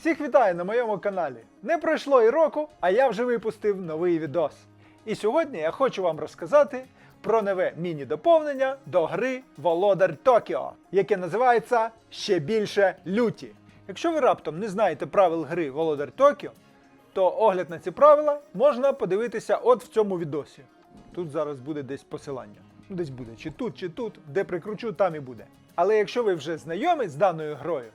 Всіх вітаю на моєму каналі. Не пройшло і року, а я вже випустив новий відос. І сьогодні я хочу вам розказати про нове міні-доповнення до гри Володар Токіо, яке називається ще більше люті. Якщо ви раптом не знаєте правил гри Володар Токіо, то огляд на ці правила можна подивитися от в цьому відосі. Тут зараз буде десь посилання. Десь буде чи тут, чи тут, де прикручу, там і буде. Але якщо ви вже знайомі з даною грою,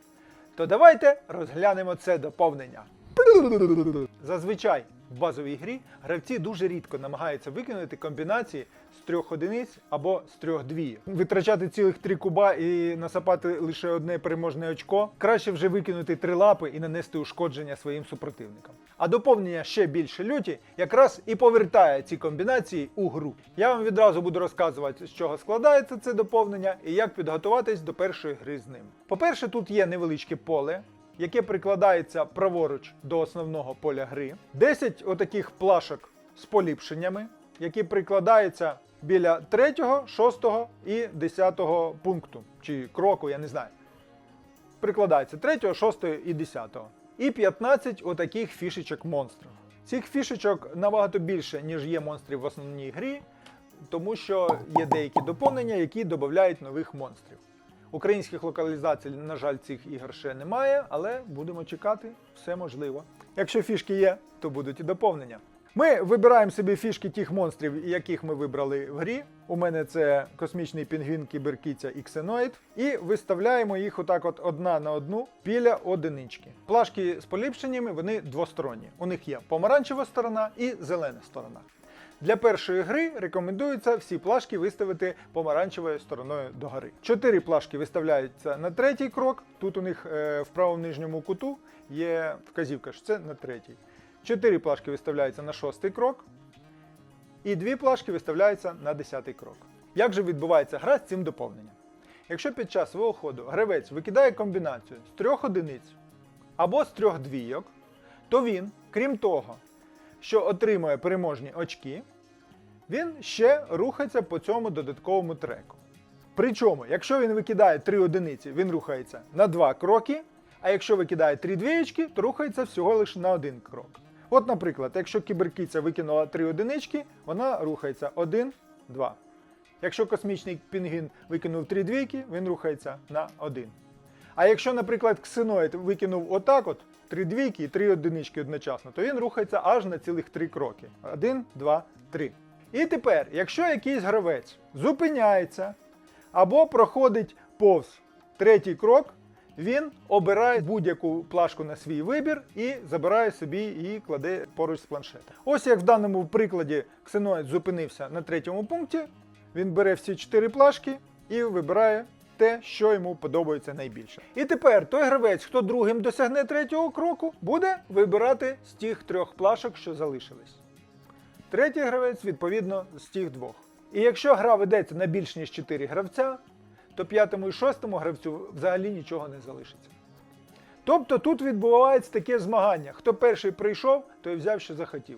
то давайте розглянемо це доповнення. Зазвичай в базовій грі гравці дуже рідко намагаються виконати комбінації з трьох одиниць або з трьох двійок. Витрачати цілих три куба і насапати лише одне переможне очко. Краще вже викинути три лапи і нанести ушкодження своїм супротивникам. А доповнення ще більше люті якраз і повертає ці комбінації у гру. Я вам відразу буду розказувати, з чого складається це доповнення і як підготуватись до першої гри з ним. По-перше, тут є невеличке поле, яке прикладається праворуч до основного поля гри. 10 отаких плашок з поліпшеннями, які прикладаються біля 3, 6 і 10 пункту чи кроку, я не знаю. Прикладається 3, 6 і 10. І 15 отаких фішечок монстрів. Цих фішечок набагато більше, ніж є монстрів в основній грі, тому що є деякі доповнення, які додають нових монстрів. Українських локалізацій, на жаль, цих ігор ще немає, але будемо чекати, все можливо. Якщо фішки є, то будуть і доповнення. Ми вибираємо собі фішки тих монстрів, яких ми вибрали в грі. У мене це космічний пінгвін, кіберкиця і ксеноїд. І виставляємо їх отак от одна на одну біля одинички. Плашки з поліпшеннями вони двосторонні. У них є помаранчева сторона і зелена сторона. Для першої гри рекомендується всі плашки виставити помаранчевою стороною догори. Чотири плашки виставляються на третій крок. Тут у них е, в правому нижньому куту є вказівка, що це на третій. Чотири плашки виставляються на шостий крок. І дві плашки виставляються на десятий крок. Як же відбувається гра з цим доповненням? Якщо під час свого ходу гравець викидає комбінацію з трьох одиниць або з трьох двійок, то він, крім того, що отримує переможні очки, він ще рухається по цьому додатковому треку. Причому, якщо він викидає 3 одиниці, він рухається на 2 кроки, а якщо викидає 3 двієчки, то рухається всього лише на 1 крок. От, наприклад, якщо кіберкиця викинула 3 одинички, вона рухається 1, 2. Якщо космічний пінгвін викинув 3 двійки, він рухається на 1. А якщо, наприклад, ксеноїд викинув отак от, три двійки і три одинички одночасно, то він рухається аж на цілих три кроки. Один, два, три. І тепер, якщо якийсь гравець зупиняється або проходить повз третій крок, він обирає будь-яку плашку на свій вибір і забирає собі і кладе поруч з планшетом. Ось як в даному прикладі ксеноїд зупинився на третьому пункті, він бере всі чотири плашки і вибирає те, що йому подобається найбільше. І тепер той гравець, хто другим досягне третього кроку, буде вибирати з тих трьох плашок, що залишились. Третій гравець, відповідно, з тих двох. І якщо гра ведеться на більш ніж 4 гравця, то п'ятому і шостому гравцю взагалі нічого не залишиться. Тобто тут відбувається таке змагання: хто перший прийшов, той взяв, що захотів.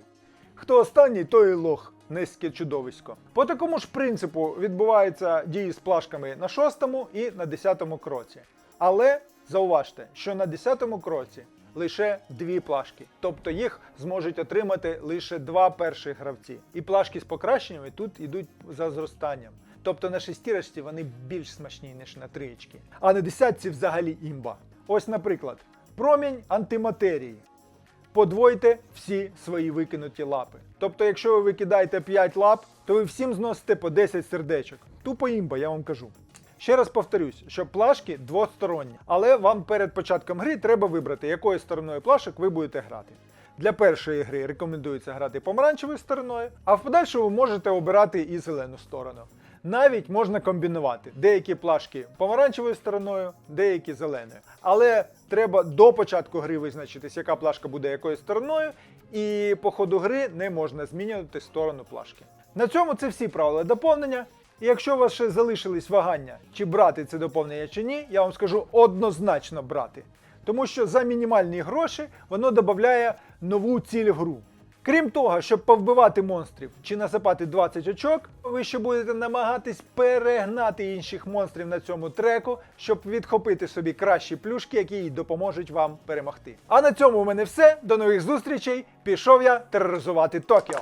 Хто останній, той і лох, низьке чудовисько. По такому ж принципу відбуваються дії з плашками на шостому і на десятому кроці. Але зауважте, що на десятому кроці лише дві плашки, тобто їх зможуть отримати лише два перших гравці. І плашки з покращеннями тут йдуть за зростанням. Тобто на шестірочці вони більш смачні, ніж на триєчки. А на десятці взагалі імба. Ось, наприклад, промінь антиматерії подвойте всі свої викинуті лапи. Тобто, якщо ви викидаєте 5 лап, то ви всім зносите по 10 сердечок. Тупо імба, я вам кажу. Ще раз повторюсь, що плашки двосторонні, але вам перед початком гри треба вибрати, якою стороною плашок ви будете грати. Для першої гри рекомендується грати помаранчевою стороною, а в подальшому можете обирати і зелену сторону. Навіть можна комбінувати деякі плашки помаранчевою стороною, деякі зеленою. Але треба до початку гри визначитись, яка плашка буде якою стороною, і по ходу гри не можна змінювати сторону плашки. На цьому це всі правила доповнення. І якщо у вас ще залишились вагання, чи брати це доповнення чи ні, я вам скажу однозначно брати. Тому що за мінімальні гроші воно додає нову ціль в гру. Крім того, щоб повбивати монстрів чи насипати 20 очок, ви ще будете намагатись перегнати інших монстрів на цьому треку, щоб відхопити собі кращі плюшки, які допоможуть вам перемогти. А на цьому у мене все. До нових зустрічей. Пішов я тероризувати Токіо.